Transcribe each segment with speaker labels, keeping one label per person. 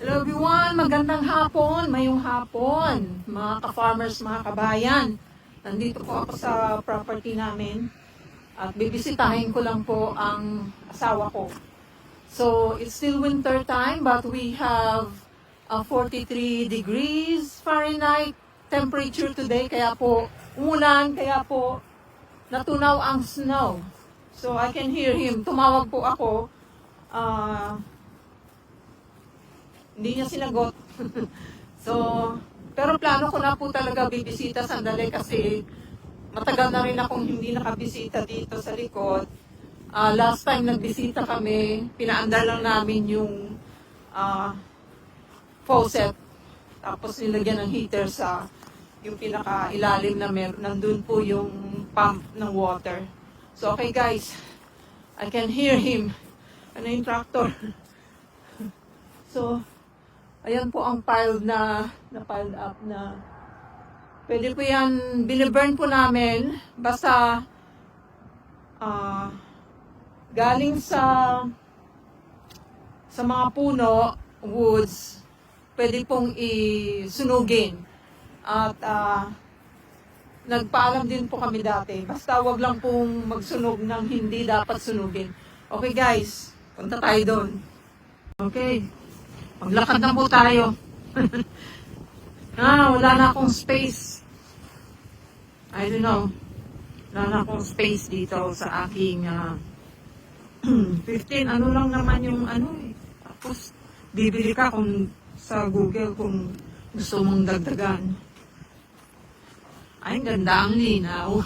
Speaker 1: Hello everyone, magandang hapon, mayong hapon, mga ka-farmers, mga kabayan. Nandito po ako sa property namin at bibisitahin ko lang po ang asawa ko. So, it's still winter time but we have uh, 43 degrees Fahrenheit temperature today kaya po umulan, kaya po natunaw ang snow. So, I can hear him. Tumawag po ako. Ah... Hindi niya sinagot. so, pero plano ko na po talaga bibisita sandali kasi matagal na rin akong hindi nakabisita dito sa likod. Ah, last time nagbisita kami, pinaandar lang namin yung ah, faucet. Tapos nilagyan ng heater sa yung pinaka-ilalim na meron. Nandun po yung pump ng water. So, okay guys. I can hear him. Ano yung tractor? So, Ayan po ang piled na, na piled up na. Pwede po yan, biniburn po namin. Basta, ah, galing sa, sa mga puno, woods, pwede pong isunugin. At, ah, nagpaalam din po kami dati. Basta wag lang pong magsunog ng hindi dapat sunugin. Okay guys, punta tayo doon. Okay. Maglakad na po tayo. ah, wala na akong space. I don't know. Wala na akong space dito sa aking ah, 15. Ano lang naman yung ano eh. Tapos, bibili ka kung sa Google kung gusto mong dagdagan. Ay, ganda ang linaw.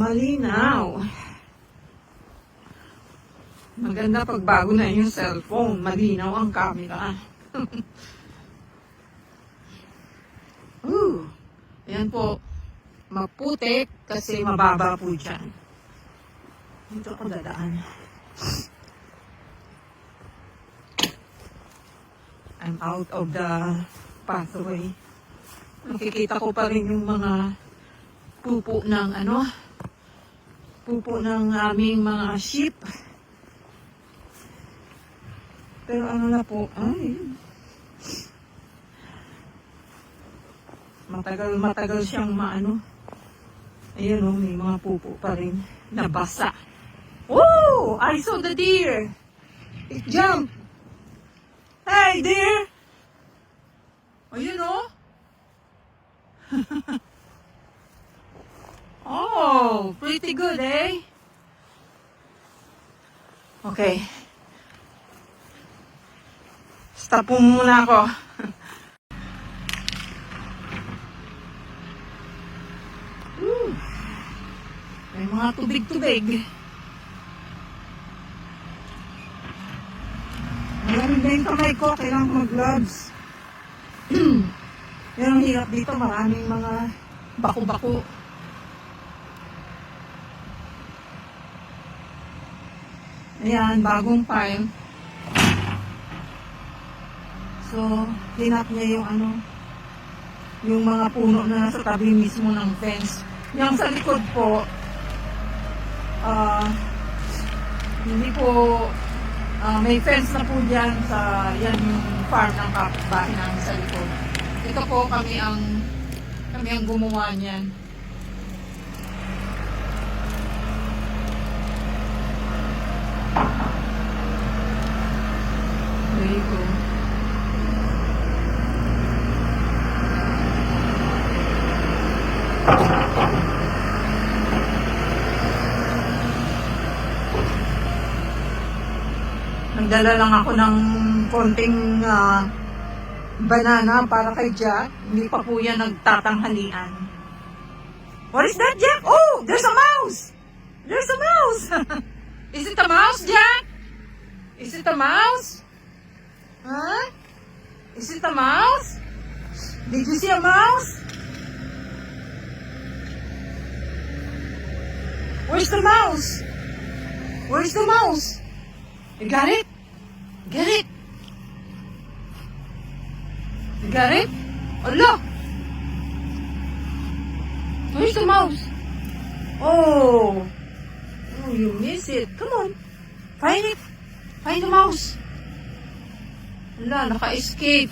Speaker 1: Malinaw. Maganda pag bago na yung cellphone. Malinaw ang camera. Ooh. Ayan po. Maputik kasi mababa po dyan. Dito ako dadaan. I'm out of the pathway. Nakikita ko pa rin yung mga pupo ng ano, pupo ng aming mga sheep. Pero ano na po, ay. Matagal, matagal siyang maano. Ayun o, may mga pupo pa rin. Nabasa. Oh! I saw the deer! It jumped! Hey, deer! Ayun o. oh, pretty good, eh? Okay. Stop po muna ako. May mga tubig-tubig. Malamig na yung kamay ko. Kailangan mag-gloves. Pero ang hirap dito. Maraming mga bako-bako. Ayan, bagong pile. So, hinap niya yung ano, yung mga puno na nasa tabi mismo ng fence. Yung sa likod po, ah, hindi po, ah, may fence na po dyan sa, yan yung farm ng kapitbahay namin sa likod. Ito po kami ang, kami ang gumawa niyan. There you go. Nagdala lang ako ng konting ah, banana para kay Jack. Hindi pa po yan nagtatanghalian. What is that, Jack? Oh, there's a mouse! There's a mouse! is it a mouse, Jack? Is it a mouse? Huh? Is it a mouse? Did you see a mouse? Where's the mouse? Where's the mouse? You got it? Get it? You got it? Oh, look! Where's the mouse? Oh! Oh, you miss it. Come on. Find it. Find the mouse. Wala, naka-escape.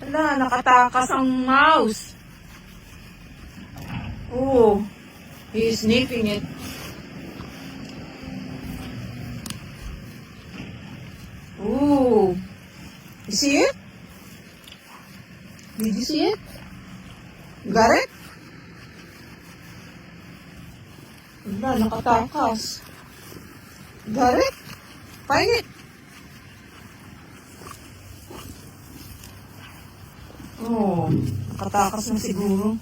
Speaker 1: Wala, nakatakas ang mouse. Oh, he is sniffing it. Ooh. You see it? Did you see it? You got it? Wala, nakatakas. Got it? Find it. Oh, nakatakas na siguro.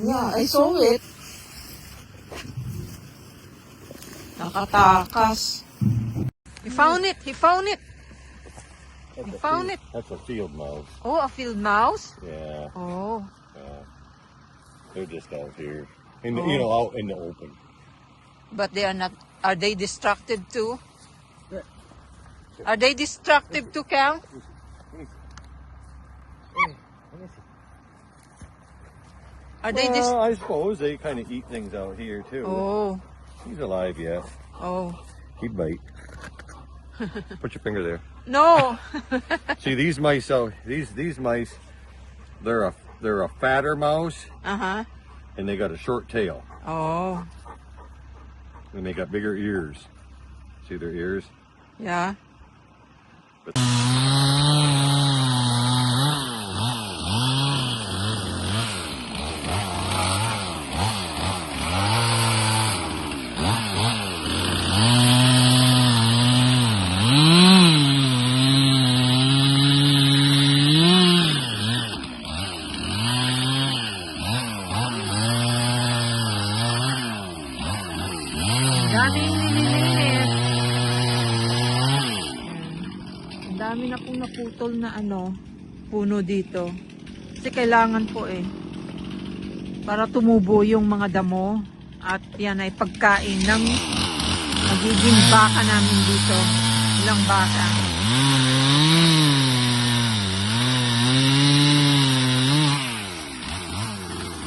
Speaker 1: Yeah, I saw it. Nakatakas. He found it. He found it.
Speaker 2: That's
Speaker 1: You
Speaker 2: a
Speaker 1: found
Speaker 2: field- That's a field mouse.
Speaker 1: Oh, a field mouse?
Speaker 2: Yeah,
Speaker 1: Oh.
Speaker 2: yeah. They're just out here, in the, you oh. know, out in the open.
Speaker 1: But they are not, are they destructive too? Are they destructive too, Cam? Are they dis-
Speaker 2: Well, I suppose they kind of eat things out here too.
Speaker 1: Oh,
Speaker 2: He's alive yet.
Speaker 1: oh.
Speaker 2: He'd bite. Put your finger there.
Speaker 1: No.
Speaker 2: See these mice out. These these mice, they're a they're a fatter mouse,
Speaker 1: uh-huh.
Speaker 2: and they got a short tail,
Speaker 1: Oh,
Speaker 2: and they got bigger ears. See their ears?
Speaker 1: yeah. Ang naputol na ano, puno dito. Kasi kailangan po eh. Para tumubo yung mga damo. At yan ay pagkain ng magiging baka namin dito. Ilang baka.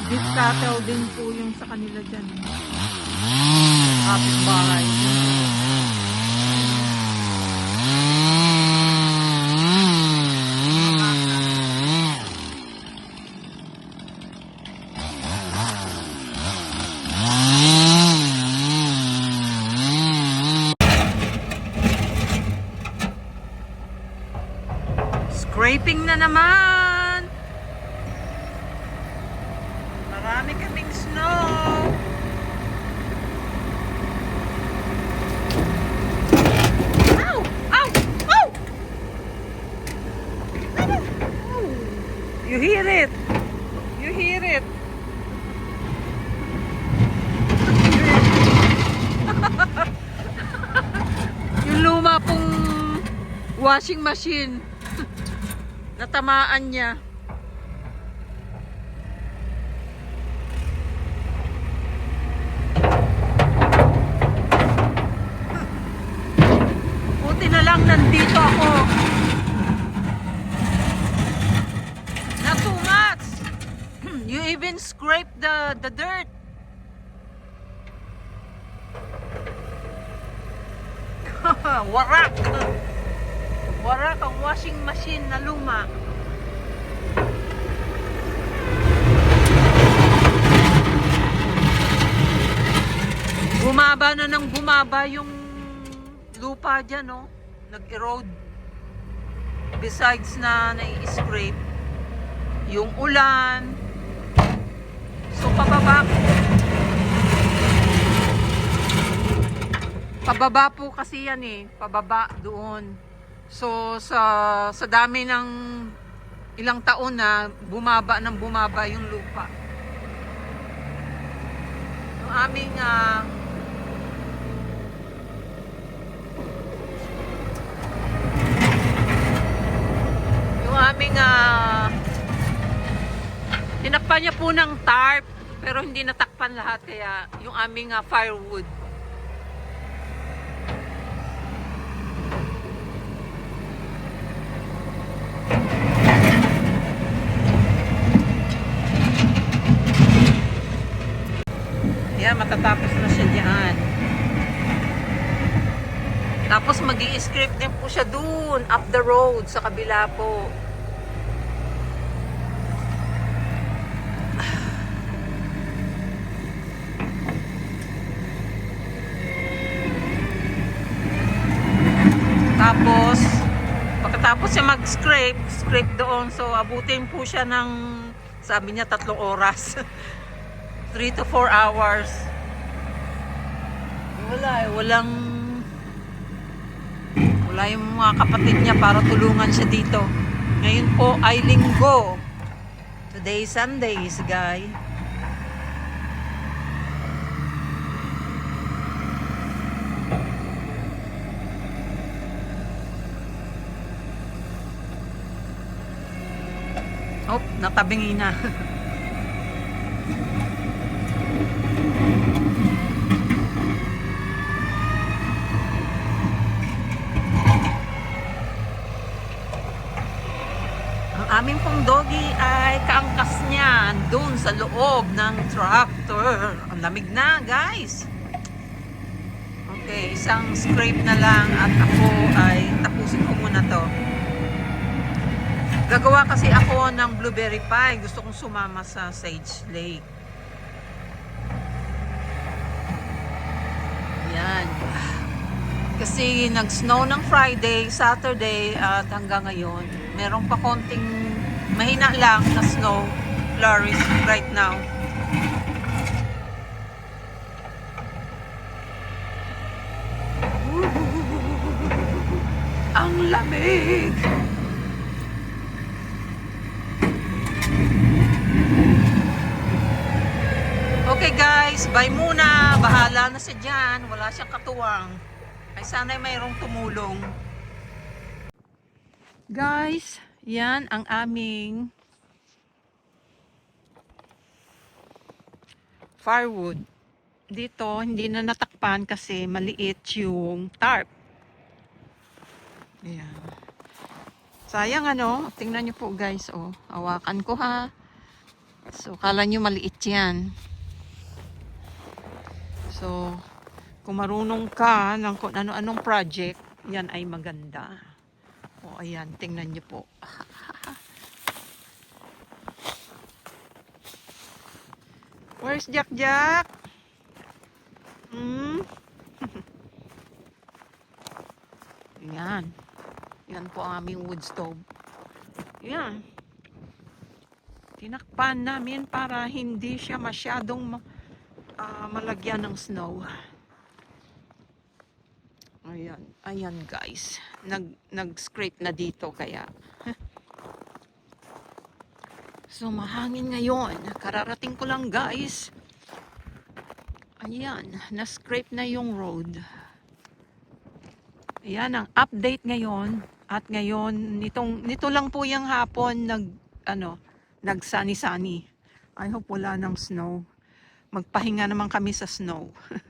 Speaker 1: Beef cattle din po yung sa kanila dyan. Kapit-bahay. Scraping naman! Marami kaming snow! Ow! Ow! Ow! You hear it! You hear it! Yung luma pong washing machine. Natamaan niya. Buti na lang nandito ako. Much. You even scrape the the dirt. Warak. Warak ang washing machine na luma. Bumaba na ng bumaba yung lupa dyan, no? Nag-erode. Besides na nai-scrape, yung ulan. So, pababa Pababa po kasi yan eh. Pababa doon. So, sa, sa dami ng ilang taon na bumaba ng bumaba yung lupa. Yung aming ah, yung aming ah, tinakpan niya po ng tarp pero hindi natakpan lahat kaya yung aming ah, firewood Yan, matatapos na siya diyan. Tapos mag script din po siya dun, up the road, sa kabila po. Tapos, pagkatapos siya mag-scrape, scrape doon, so abutin po siya ng, sabi niya, tatlong oras. 3 to 4 hours. Wala eh, walang wala yung mga kapatid niya para tulungan siya dito. Ngayon po ay linggo. Today Sundays, guy. Oh, natabingi na. Ang aming doggy ay kaangkas niya doon sa loob ng tractor. Ang lamig na, guys. Okay, isang scrape na lang at ako ay tapusin ko muna to. Gagawa kasi ako ng blueberry pie. Gusto kong sumama sa Sage Lake. Yan. Kasi nag-snow ng Friday, Saturday at hanggang ngayon. Meron pa konting mahina lang na snow flurries right now. Ang lamig! Okay guys, bye muna. Bahala na siya dyan. Wala siyang katuwang. Ay sana'y mayroong tumulong. Guys, yan ang aming firewood. Dito, hindi na natakpan kasi maliit yung tarp. Ayan. Sayang ano, tingnan nyo po guys, oh. Hawakan ko ha. So, kala nyo maliit yan. So, kung marunong ka ng kung ano-anong project, yan ay maganda. Ayan, tingnan nyo po. Where's Jack Jack? Hmm? yan. Yan po ang aming wood stove. Yan. Tinakpan namin para hindi siya masyadong ma- ah, malagyan ng snow. Ayan, ayan guys. Nag nag-scrape na dito kaya. So mahangin ngayon. Kararating ko lang guys. Ayan, na-scrape na yung road. Ayan ang update ngayon. At ngayon, nitong, nito lang po yung hapon nag, ano, nagsani-sani. I hope wala ng snow. Magpahinga naman kami sa snow.